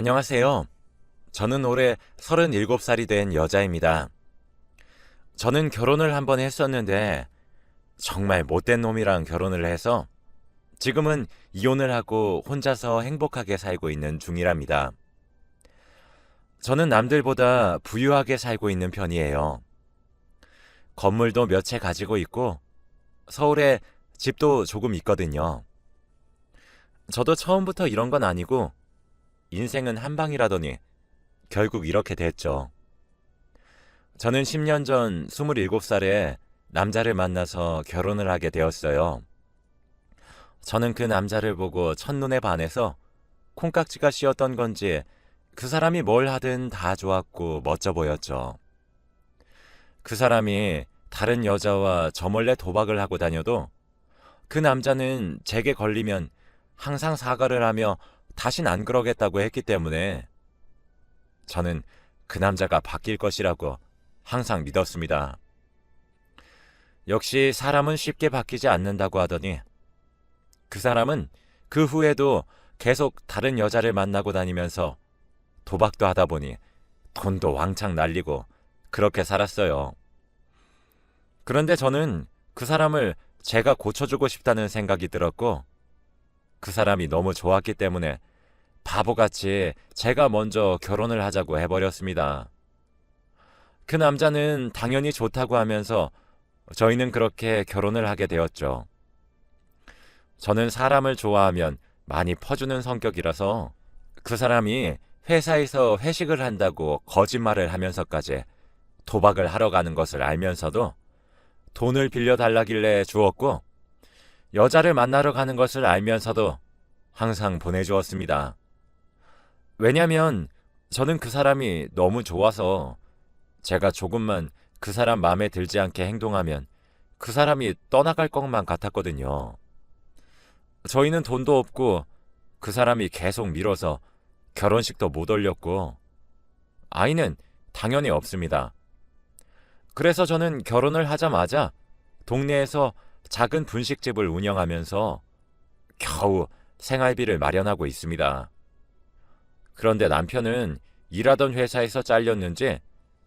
안녕하세요. 저는 올해 37살이 된 여자입니다. 저는 결혼을 한 번 했었는데 정말 못된 놈이랑 결혼을 해서 지금은 이혼을 하고 혼자서 행복하게 살고 있는 중이랍니다. 저는 남들보다 부유하게 살고 있는 편이에요. 건물도 몇 채 가지고 있고 서울에 집도 조금 있거든요. 저도 처음부터 이런 건 아니고 인생은 한 방이라더니 결국 이렇게 됐죠. 저는 10년 전 27살에 남자를 만나서 결혼을 하게 되었어요. 저는 그 남자를 보고 첫눈에 반해서 콩깍지가 씌었던 건지 그 사람이 뭘 하든 다 좋았고 멋져 보였죠. 그 사람이 다른 여자와 저 몰래 도박을 하고 다녀도 그 남자는 제게 걸리면 항상 사과를 하며 다신 안 그러겠다고 했기 때문에 저는 그 남자가 바뀔 것이라고 항상 믿었습니다. 역시 사람은 쉽게 바뀌지 않는다고 하더니 그 사람은 그 후에도 계속 다른 여자를 만나고 다니면서 도박도 하다 보니 돈도 왕창 날리고 그렇게 살았어요. 그런데 저는 그 사람을 제가 고쳐주고 싶다는 생각이 들었고 그 사람이 너무 좋았기 때문에 바보같이 제가 먼저 결혼을 하자고 해버렸습니다. 그 남자는 당연히 좋다고 하면서 저희는 그렇게 결혼을 하게 되었죠. 저는 사람을 좋아하면 많이 퍼주는 성격이라서 그 사람이 회사에서 회식을 한다고 거짓말을 하면서까지 도박을 하러 가는 것을 알면서도 돈을 빌려달라길래 주었고 여자를 만나러 가는 것을 알면서도 항상 보내주었습니다. 왜냐면 저는 그 사람이 너무 좋아서 제가 조금만 그 사람 마음에 들지 않게 행동하면 그 사람이 떠나갈 것만 같았거든요. 저희는 돈도 없고 그 사람이 계속 밀어서 결혼식도 못 올렸고 아이는 당연히 없습니다. 그래서 저는 결혼을 하자마자 동네에서 작은 분식집을 운영하면서 겨우 생활비를 마련하고 있습니다. 그런데 남편은 일하던 회사에서 잘렸는지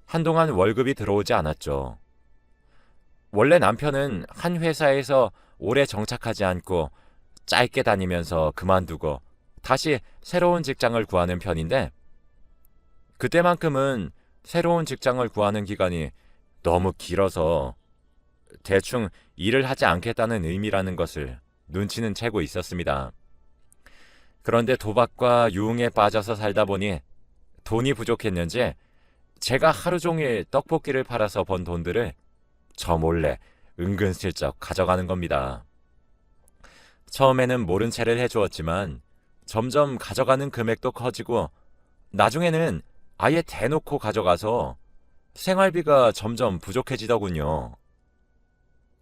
한동안 월급이 들어오지 않았죠. 원래 남편은 한 회사에서 오래 정착하지 않고 짧게 다니면서 그만두고 다시 새로운 직장을 구하는 편인데 그때만큼은 새로운 직장을 구하는 기간이 너무 길어서 대충 일을 하지 않겠다는 의미라는 것을 눈치는 채고 있었습니다. 그런데 도박과 유흥에 빠져서 살다 보니 돈이 부족했는지 제가 하루 종일 떡볶이를 팔아서 번 돈들을 저 몰래 은근슬쩍 가져가는 겁니다. 처음에는 모른 채를 해주었지만 점점 가져가는 금액도 커지고 나중에는 아예 대놓고 가져가서 생활비가 점점 부족해지더군요.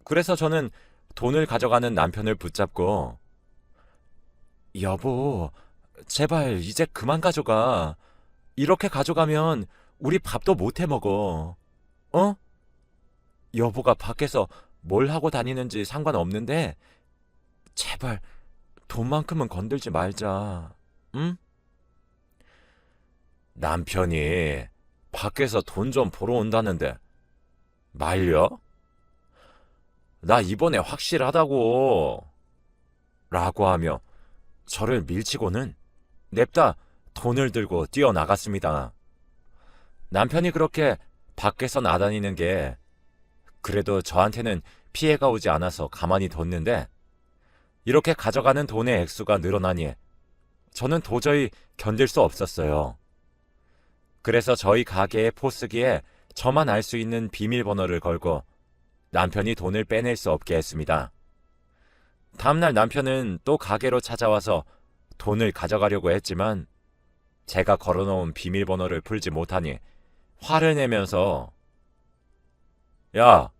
그래서 저는 돈을 가져가는 남편을 붙잡고 여보, 제발 이제 그만 가져가. 이렇게 가져가면 우리 밥도 못 해 먹어. 어? 여보가 밖에서 뭘 하고 다니는지 상관없는데 제발 돈만큼은 건들지 말자. 응? 남편이 밖에서 돈 좀 보러 온다는데 말려? 나 이번에 확실하다고. 라고 하며 저를 밀치고는 냅다 돈을 들고 뛰어나갔습니다. 남편이 그렇게 밖에서 나다니는 게 그래도 저한테는 피해가 오지 않아서 가만히 뒀는데 이렇게 가져가는 돈의 액수가 늘어나니 저는 도저히 견딜 수 없었어요. 그래서 저희 가게의 포스기에 저만 알 수 있는 비밀번호를 걸고 남편이 돈을 빼낼 수 없게 했습니다. 다음날 남편은 또 가게로 찾아와서 돈을 가져가려고 했지만 제가 걸어놓은 비밀번호를 풀지 못하니 화를 내면서 야,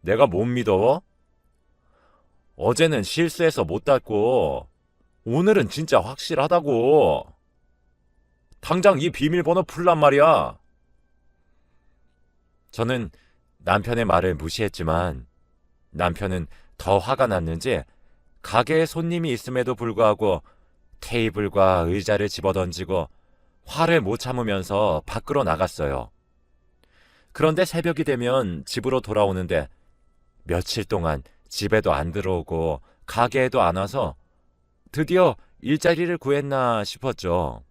내가 못 믿어? 어제는 실수해서 못 닫고 오늘은 진짜 확실하다고. 당장 이 비밀번호 풀란 말이야. 저는 남편의 말을 무시했지만 남편은 더 화가 났는지 가게에 손님이 있음에도 불구하고 테이블과 의자를 집어던지고 화를 못 참으면서 밖으로 나갔어요. 그런데 새벽이 되면 집으로 돌아오는데 며칠 동안 집에도 안 들어오고 가게에도 안 와서 드디어 일자리를 구했나 싶었죠.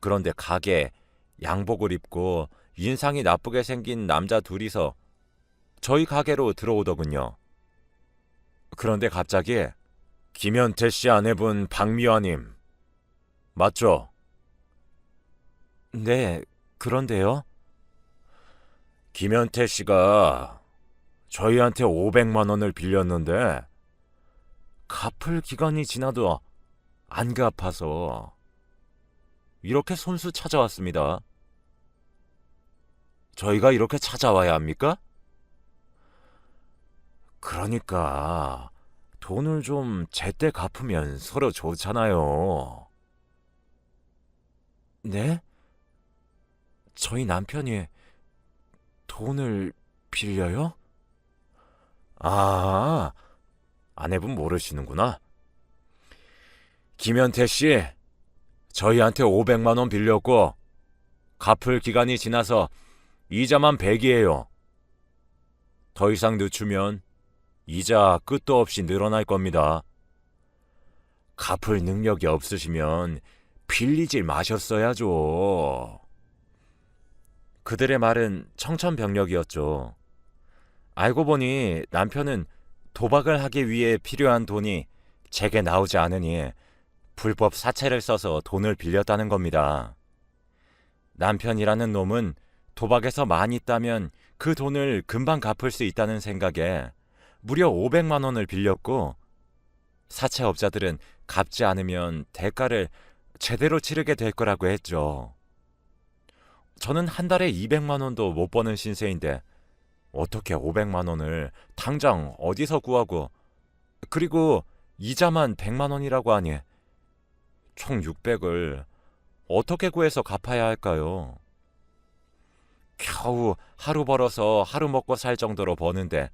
그런데 가게에 양복을 입고 인상이 나쁘게 생긴 남자 둘이서 저희 가게로 들어오더군요. 그런데 갑자기 김현태 씨 아내분 박미화님 맞죠? 네, 그런데요. 김현태 씨가 저희한테 500만 원을 빌렸는데 갚을 기간이 지나도 안 갚아서 이렇게 손수 찾아왔습니다. 저희가 이렇게 찾아와야 합니까? 그러니까 돈을 좀 제때 갚으면 서로 좋잖아요. 네? 저희 남편이 돈을 빌려요? 아, 아내분 모르시는구나. 김현태 씨, 저희한테 500만 원 빌렸고 갚을 기간이 지나서 이자만 100이에요. 더 이상 늦추면 이자 끝도 없이 늘어날 겁니다. 갚을 능력이 없으시면 빌리질 마셨어야죠. 그들의 말은 청천벽력이었죠. 알고 보니 남편은 도박을 하기 위해 필요한 돈이 제게 나오지 않으니 불법 사채를 써서 돈을 빌렸다는 겁니다. 남편이라는 놈은 도박에서 많이 따면 그 돈을 금방 갚을 수 있다는 생각에 무려 500만 원을 빌렸고 사채업자들은 갚지 않으면 대가를 제대로 치르게 될 거라고 했죠. 저는 한 달에 200만 원도 못 버는 신세인데 어떻게 500만 원을 당장 어디서 구하고 그리고 이자만 100만 원이라고 하니 총 600을 어떻게 구해서 갚아야 할까요? 겨우 하루 벌어서 하루 먹고 살 정도로 버는데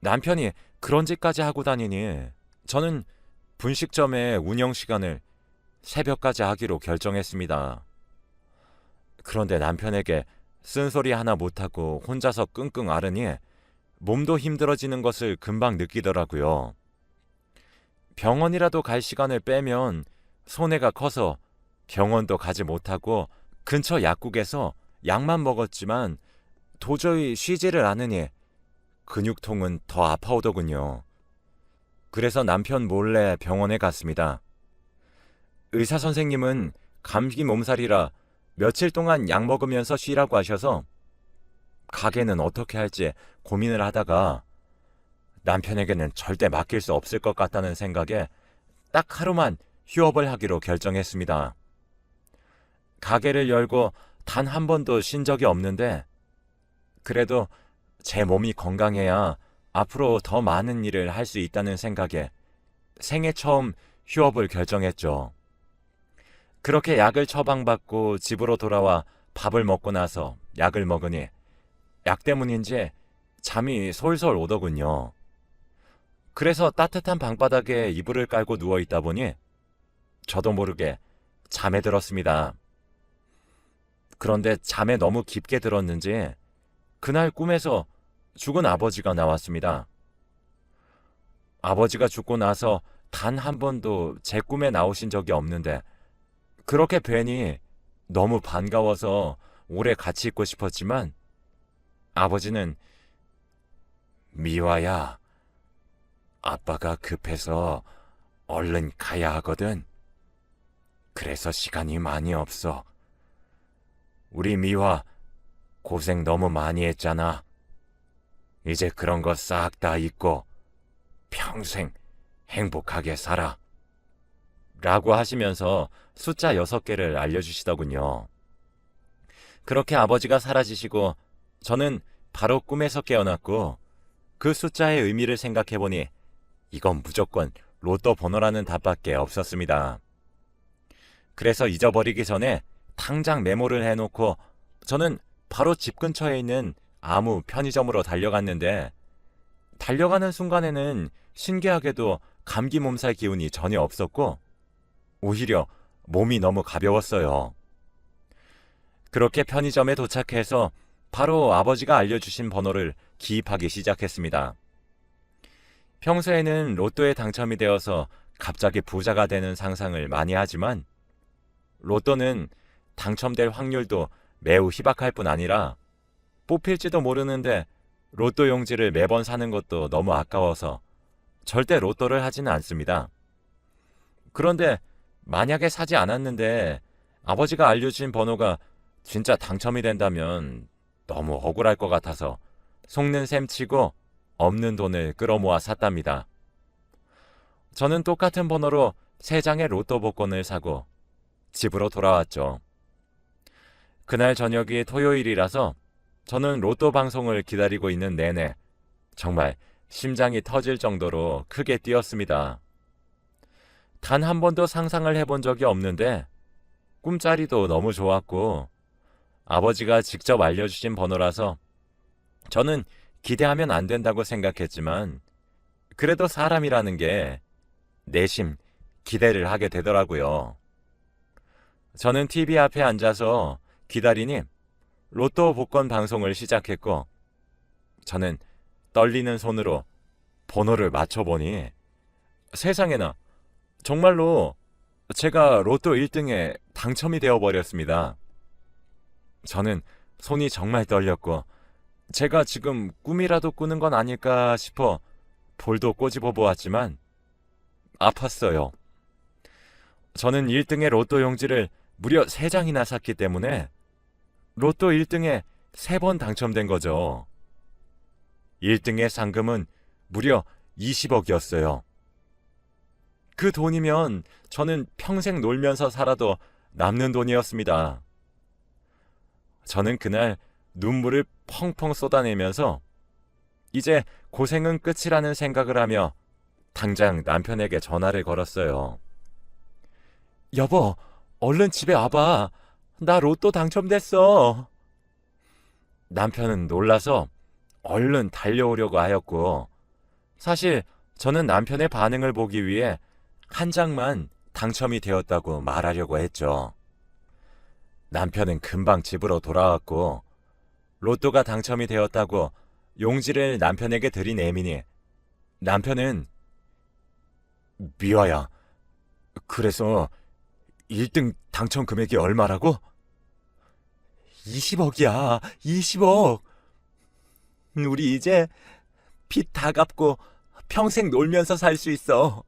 남편이 그런 짓까지 하고 다니니 저는 분식점의 운영 시간을 새벽까지 하기로 결정했습니다. 그런데 남편에게 쓴소리 하나 못하고 혼자서 끙끙 앓으니 몸도 힘들어지는 것을 금방 느끼더라고요. 병원이라도 갈 시간을 빼면 손해가 커서 병원도 가지 못하고 근처 약국에서 약만 먹었지만 도저히 쉬지를 않으니 근육통은 더 아파오더군요. 그래서 남편 몰래 병원에 갔습니다. 의사 선생님은 감기 몸살이라 며칠 동안 약 먹으면서 쉬라고 하셔서 가게는 어떻게 할지 고민을 하다가 남편에게는 절대 맡길 수 없을 것 같다는 생각에 딱 하루만 휴업을 하기로 결정했습니다. 가게를 열고 단 한 번도 쉰 적이 없는데 그래도 제 몸이 건강해야 앞으로 더 많은 일을 할 수 있다는 생각에 생애 처음 휴업을 결정했죠. 그렇게 약을 처방받고 집으로 돌아와 밥을 먹고 나서 약을 먹으니 약 때문인지 잠이 솔솔 오더군요. 그래서 따뜻한 방바닥에 이불을 깔고 누워 있다 보니 저도 모르게 잠에 들었습니다. 그런데 잠에 너무 깊게 들었는지 그날 꿈에서 죽은 아버지가 나왔습니다. 아버지가 죽고 나서 단 한 번도 제 꿈에 나오신 적이 없는데 그렇게 뵈니 너무 반가워서 오래 같이 있고 싶었지만 아버지는 미화야, 아빠가 급해서 얼른 가야 하거든. 그래서 시간이 많이 없어. 우리 미화 고생 너무 많이 했잖아. 이제 그런 거 싹 다 잊고 평생 행복하게 살아. 라고 하시면서 숫자 6개를 알려주시더군요. 그렇게 아버지가 사라지시고 저는 바로 꿈에서 깨어났고 그 숫자의 의미를 생각해보니 이건 무조건 로또 번호라는 답밖에 없었습니다. 그래서 잊어버리기 전에 당장 메모를 해놓고 저는 바로 집 근처에 있는 아무 편의점으로 달려갔는데 달려가는 순간에는 신기하게도 감기 몸살 기운이 전혀 없었고 오히려 몸이 너무 가벼웠어요. 그렇게 편의점에 도착해서 바로 아버지가 알려주신 번호를 기입하기 시작했습니다. 평소에는 로또에 당첨이 되어서 갑자기 부자가 되는 상상을 많이 하지만 로또는 당첨될 확률도 매우 희박할 뿐 아니라 뽑힐지도 모르는데 로또 용지를 매번 사는 것도 너무 아까워서 절대 로또를 하지는 않습니다. 그런데 만약에 사지 않았는데 아버지가 알려주신 번호가 진짜 당첨이 된다면 너무 억울할 것 같아서 속는 셈 치고 없는 돈을 끌어모아 샀답니다. 저는 똑같은 번호로 세 장의 로또 복권을 사고 집으로 돌아왔죠. 그날 저녁이 토요일이라서 저는 로또 방송을 기다리고 있는 내내 정말 심장이 터질 정도로 크게 뛰었습니다. 단 한 번도 상상을 해본 적이 없는데 꿈자리도 너무 좋았고 아버지가 직접 알려주신 번호라서 저는 기대하면 안 된다고 생각했지만 그래도 사람이라는 게 내심 기대를 하게 되더라고요. 저는 TV 앞에 앉아서 기다리니 로또 복권 방송을 시작했고 저는 떨리는 손으로 번호를 맞춰보니 세상에나 정말로 제가 로또 1등에 당첨이 되어버렸습니다. 저는 손이 정말 떨렸고 제가 지금 꿈이라도 꾸는 건 아닐까 싶어 볼도 꼬집어 보았지만 아팠어요. 저는 1등의 로또 용지를 무려 3장이나 샀기 때문에 로또 1등에 3번 당첨된 거죠. 1등의 상금은 무려 20억이었어요. 그 돈이면 저는 평생 놀면서 살아도 남는 돈이었습니다. 저는 그날 눈물을 펑펑 쏟아내면서 이제 고생은 끝이라는 생각을 하며 당장 남편에게 전화를 걸었어요. 여보, 얼른 집에 와봐. 나 로또 당첨됐어. 남편은 놀라서 얼른 달려오려고 하였고, 사실 저는 남편의 반응을 보기 위해 한 장만 당첨이 되었다고 말하려고 했죠. 남편은 금방 집으로 돌아왔고, 로또가 당첨이 되었다고 용지를 남편에게 들이내미니, 남편은 미화야, 그래서 1등 당첨 금액이 얼마라고? 20억이야, 20억. 우리 이제 빚 다 갚고 평생 놀면서 살 수 있어.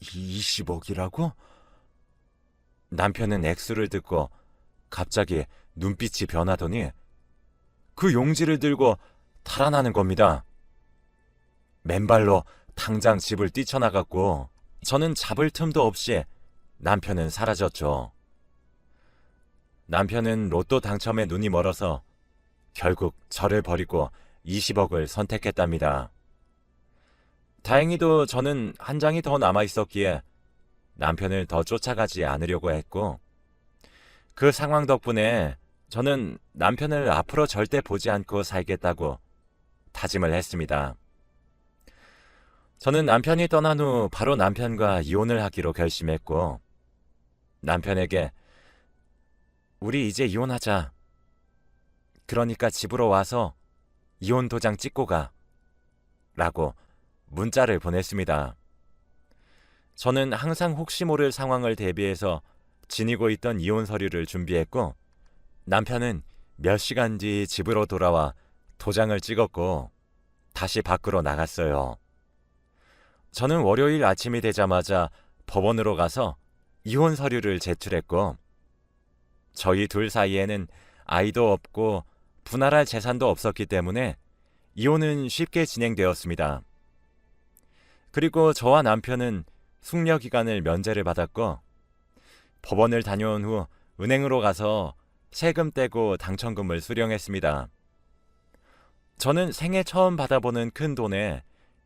20억이라고? 남편은 액수를 듣고 갑자기 눈빛이 변하더니 그 용지를 들고 달아나는 겁니다. 맨발로 당장 집을 뛰쳐나갔고 저는 잡을 틈도 없이 남편은 사라졌죠. 남편은 로또 당첨에 눈이 멀어서 결국 저를 버리고 20억을 선택했답니다. 다행히도 저는 한 장이 더 남아 있었기에 남편을 더 쫓아가지 않으려고 했고 그 상황 덕분에 저는 남편을 앞으로 절대 보지 않고 살겠다고 다짐을 했습니다. 저는 남편이 떠난 후 바로 남편과 이혼을 하기로 결심했고 남편에게 우리 이제 이혼하자. 그러니까 집으로 와서 이혼 도장 찍고 가. 라고 문자를 보냈습니다. 저는 항상 혹시 모를 상황을 대비해서 지니고 있던 이혼 서류를 준비했고 남편은 몇 시간 뒤 집으로 돌아와 도장을 찍었고 다시 밖으로 나갔어요. 저는 월요일 아침이 되자마자 법원으로 가서 이혼 서류를 제출했고 저희 둘 사이에는 아이도 없고 분할할 재산도 없었기 때문에 이혼은 쉽게 진행되었습니다. 그리고 저와 남편은 숙려 기간을 면제를 받았고 법원을 다녀온 후 은행으로 가서 세금 떼고 당첨금을 수령했습니다. 저는 생애 처음 받아보는 큰 돈에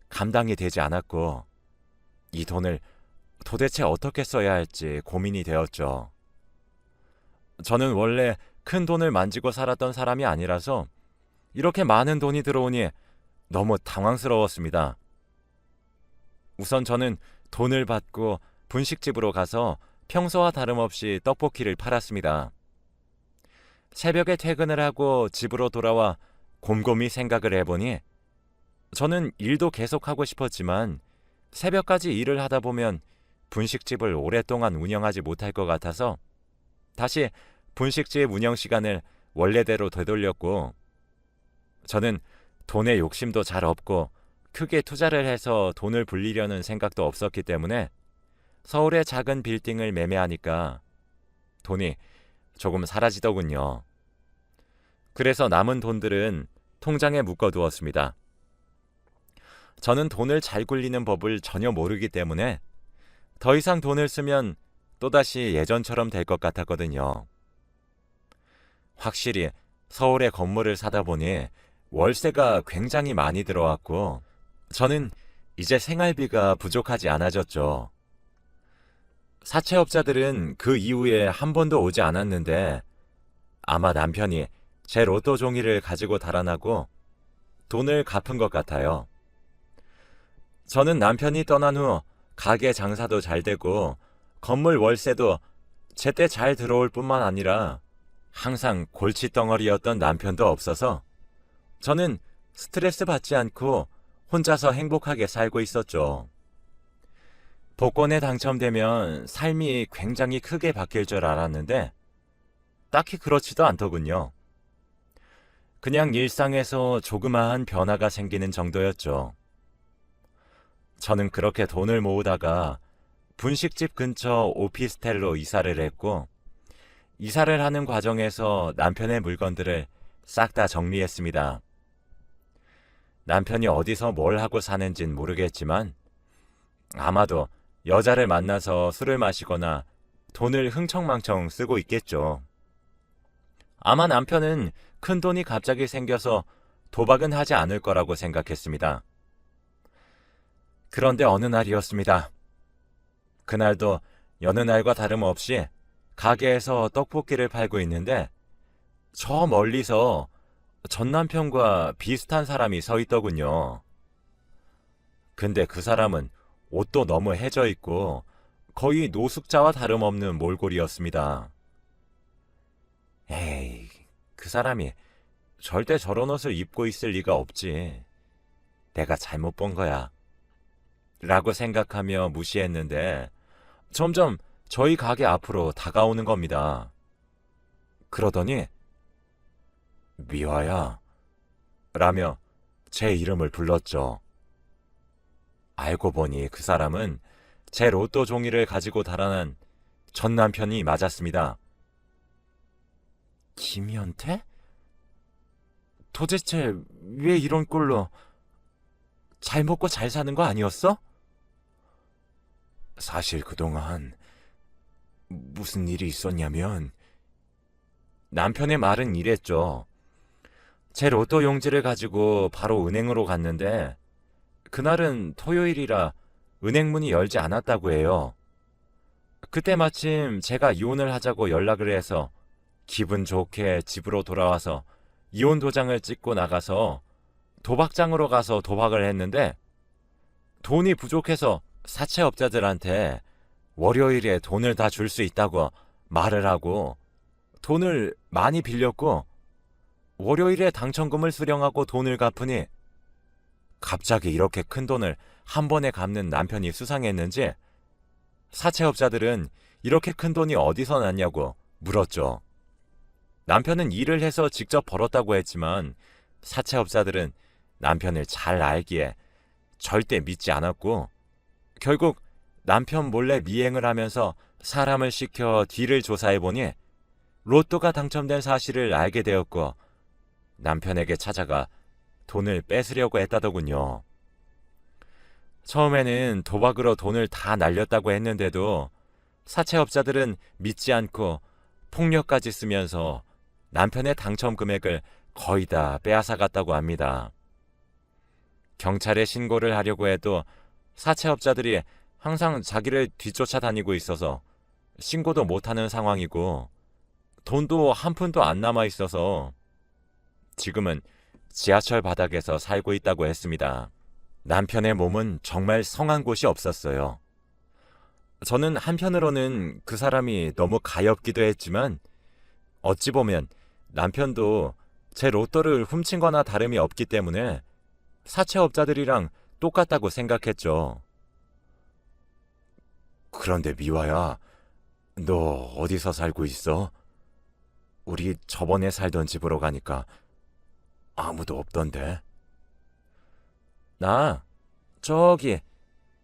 감당이 되지 않았고 이 돈을 도대체 어떻게 써야 할지 고민이 되었죠. 저는 원래 큰 돈을 만지고 살았던 사람이 아니라서 이렇게 많은 돈이 들어오니 너무 당황스러웠습니다. 우선 저는 돈을 받고 분식집으로 가서 평소와 다름없이 떡볶이를 팔았습니다. 새벽에 퇴근을 하고 집으로 돌아와 곰곰이 생각을 해보니 저는 일도 계속하고 싶었지만 새벽까지 일을 하다 보면 분식집을 오랫동안 운영하지 못할 것 같아서 다시 분식집 운영 시간을 원래대로 되돌렸고 저는 돈에 욕심도 잘 없고 크게 투자를 해서 돈을 불리려는 생각도 없었기 때문에 서울의 작은 빌딩을 매매하니까 돈이 조금 사라지더군요. 그래서 남은 돈들은 통장에 묶어두었습니다. 저는 돈을 잘 굴리는 법을 전혀 모르기 때문에 더 이상 돈을 쓰면 또다시 예전처럼 될 것 같았거든요. 확실히 서울에 건물을 사다 보니 월세가 굉장히 많이 들어왔고 저는 이제 생활비가 부족하지 않아졌죠. 사채업자들은 그 이후에 한 번도 오지 않았는데 아마 남편이 제 로또 종이를 가지고 달아나고 돈을 갚은 것 같아요. 저는 남편이 떠난 후 가게 장사도 잘 되고 건물 월세도 제때 잘 들어올 뿐만 아니라 항상 골칫덩어리였던 남편도 없어서 저는 스트레스 받지 않고 혼자서 행복하게 살고 있었죠. 복권에 당첨되면 삶이 굉장히 크게 바뀔 줄 알았는데 딱히 그렇지도 않더군요. 그냥 일상에서 조그마한 변화가 생기는 정도였죠. 저는 그렇게 돈을 모으다가 분식집 근처 오피스텔로 이사를 했고 이사를 하는 과정에서 남편의 물건들을 싹 다 정리했습니다. 남편이 어디서 뭘 하고 사는진 모르겠지만 아마도 여자를 만나서 술을 마시거나 돈을 흥청망청 쓰고 있겠죠. 아마 남편은 큰 돈이 갑자기 생겨서 도박은 하지 않을 거라고 생각했습니다. 그런데 어느 날이었습니다. 그날도 여느 날과 다름없이 가게에서 떡볶이를 팔고 있는데 저 멀리서 전 남편과 비슷한 사람이 서 있더군요. 근데 그 사람은 옷도 너무 해져 있고 거의 노숙자와 다름없는 몰골이었습니다. 에이, 그 사람이 절대 저런 옷을 입고 있을 리가 없지. 내가 잘못 본 거야. 라고 생각하며 무시했는데 점점 저희 가게 앞으로 다가오는 겁니다. 그러더니 미화야 라며 제 이름을 불렀죠. 알고 보니 그 사람은 제 로또 종이를 가지고 달아난 전 남편이 맞았습니다. 김현태? 도대체 왜 이런 꼴로 잘 먹고 잘 사는 거 아니었어? 사실 그동안 무슨 일이 있었냐면 남편의 말은 이랬죠. 제 로또 용지를 가지고 바로 은행으로 갔는데 그날은 토요일이라 은행문이 열지 않았다고 해요. 그때 마침 제가 이혼을 하자고 연락을 해서 기분 좋게 집으로 돌아와서 이혼 도장을 찍고 나가서 도박장으로 가서 도박을 했는데 돈이 부족해서 사채업자들한테 월요일에 돈을 다 줄 수 있다고 말을 하고 돈을 많이 빌렸고 월요일에 당첨금을 수령하고 돈을 갚으니 갑자기 이렇게 큰 돈을 한 번에 갚는 남편이 수상했는지 사채업자들은 이렇게 큰 돈이 어디서 났냐고 물었죠. 남편은 일을 해서 직접 벌었다고 했지만 사채업자들은 남편을 잘 알기에 절대 믿지 않았고 결국 남편 몰래 미행을 하면서 사람을 시켜 뒤를 조사해 보니 로또가 당첨된 사실을 알게 되었고 남편에게 찾아가 돈을 뺏으려고 했다더군요. 처음에는 도박으로 돈을 다 날렸다고 했는데도 사채업자들은 믿지 않고 폭력까지 쓰면서 남편의 당첨 금액을 거의 다 빼앗아갔다고 합니다. 경찰에 신고를 하려고 해도 사채업자들이 항상 자기를 뒤쫓아 다니고 있어서 신고도 못하는 상황이고 돈도 한 푼도 안 남아 있어서 지금은 지하철 바닥에서 살고 있다고 했습니다. 남편의 몸은 정말 성한 곳이 없었어요. 저는 한편으로는 그 사람이 너무 가엾기도 했지만 어찌 보면 남편도 제 로또를 훔친 거나 다름이 없기 때문에 사채업자들이랑 똑같다고 생각했죠. 그런데 미화야, 너 어디서 살고 있어? 우리 저번에 살던 집으로 가니까 아무도 없던데. 나 저기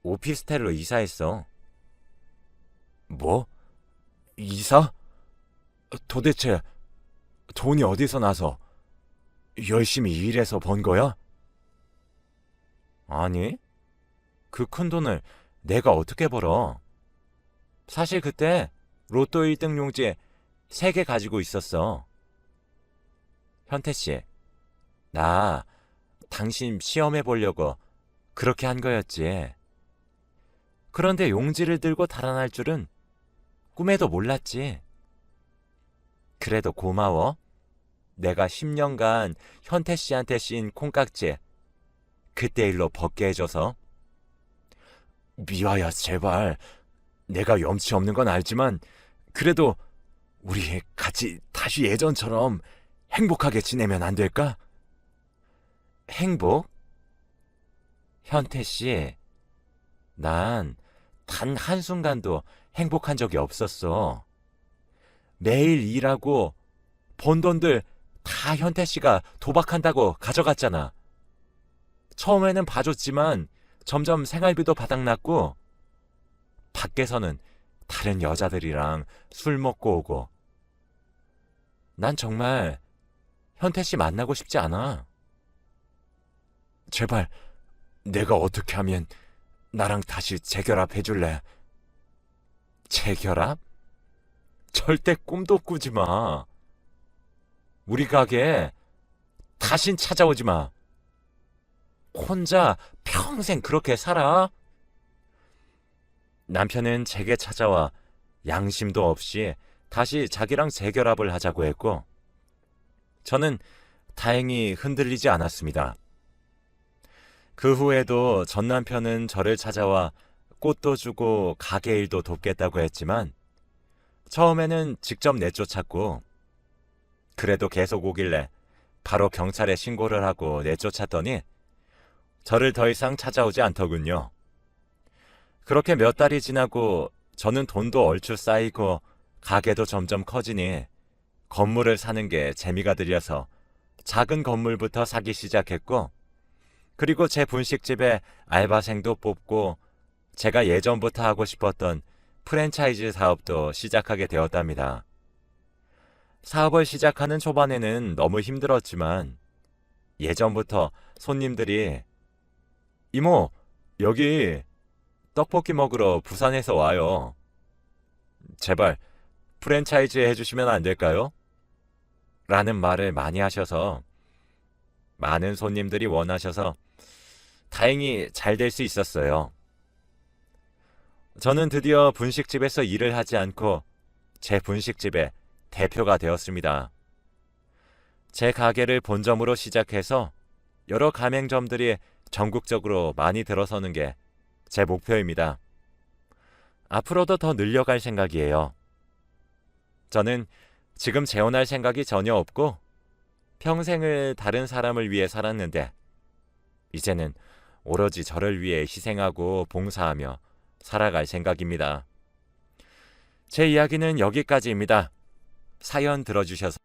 오피스텔로 이사했어. 뭐? 이사? 도대체 돈이 어디서 나서 열심히 일해서 번 거야? 아니, 그 큰 돈을 내가 어떻게 벌어? 사실 그때 로또 1등 용지 3개 가지고 있었어. 현태 씨, 나 당신 시험해 보려고 그렇게 한 거였지. 그런데 용지를 들고 달아날 줄은 꿈에도 몰랐지. 그래도 고마워. 내가 10년간 현태 씨한테 씌인 콩깍지 그때 일로 벗게 해줘서. 미화야, 제발. 내가 염치 없는 건 알지만 그래도 우리 같이 다시 예전처럼 행복하게 지내면 안 될까? 행복? 현태 씨, 난 단 한순간도 행복한 적이 없었어. 매일 일하고 번 돈들 다 현태 씨가 도박한다고 가져갔잖아. 처음에는 봐줬지만 점점 생활비도 바닥났고 밖에서는 다른 여자들이랑 술 먹고 오고 난 정말 현태 씨 만나고 싶지 않아. 제발 내가 어떻게 하면 나랑 다시 재결합 해줄래? 재결합? 절대 꿈도 꾸지 마. 우리 가게 다신 찾아오지 마. 혼자 평생 그렇게 살아? 남편은 제게 찾아와 양심도 없이 다시 자기랑 재결합을 하자고 했고, 저는 다행히 흔들리지 않았습니다. 그 후에도 전 남편은 저를 찾아와 꽃도 주고 가게 일도 돕겠다고 했지만, 처음에는 직접 내쫓았고, 그래도 계속 오길래 바로 경찰에 신고를 하고 내쫓았더니, 저를 더 이상 찾아오지 않더군요. 그렇게 몇 달이 지나고 저는 돈도 얼추 쌓이고 가게도 점점 커지니 건물을 사는 게 재미가 들려서 작은 건물부터 사기 시작했고 그리고 제 분식집에 알바생도 뽑고 제가 예전부터 하고 싶었던 프랜차이즈 사업도 시작하게 되었답니다. 사업을 시작하는 초반에는 너무 힘들었지만 예전부터 손님들이 이모, 여기 떡볶이 먹으러 부산에서 와요. 제발 프랜차이즈 해주시면 안 될까요? 라는 말을 많이 하셔서 많은 손님들이 원하셔서 다행히 잘 될 수 있었어요. 저는 드디어 분식집에서 일을 하지 않고 제 분식집의 대표가 되었습니다. 제 가게를 본점으로 시작해서 여러 가맹점들이 전국적으로 많이 들어서는 게 제 목표입니다. 앞으로도 더 늘려갈 생각이에요. 저는 지금 재혼할 생각이 전혀 없고 평생을 다른 사람을 위해 살았는데 이제는 오로지 저를 위해 희생하고 봉사하며 살아갈 생각입니다. 제 이야기는 여기까지입니다. 사연 들어주셔서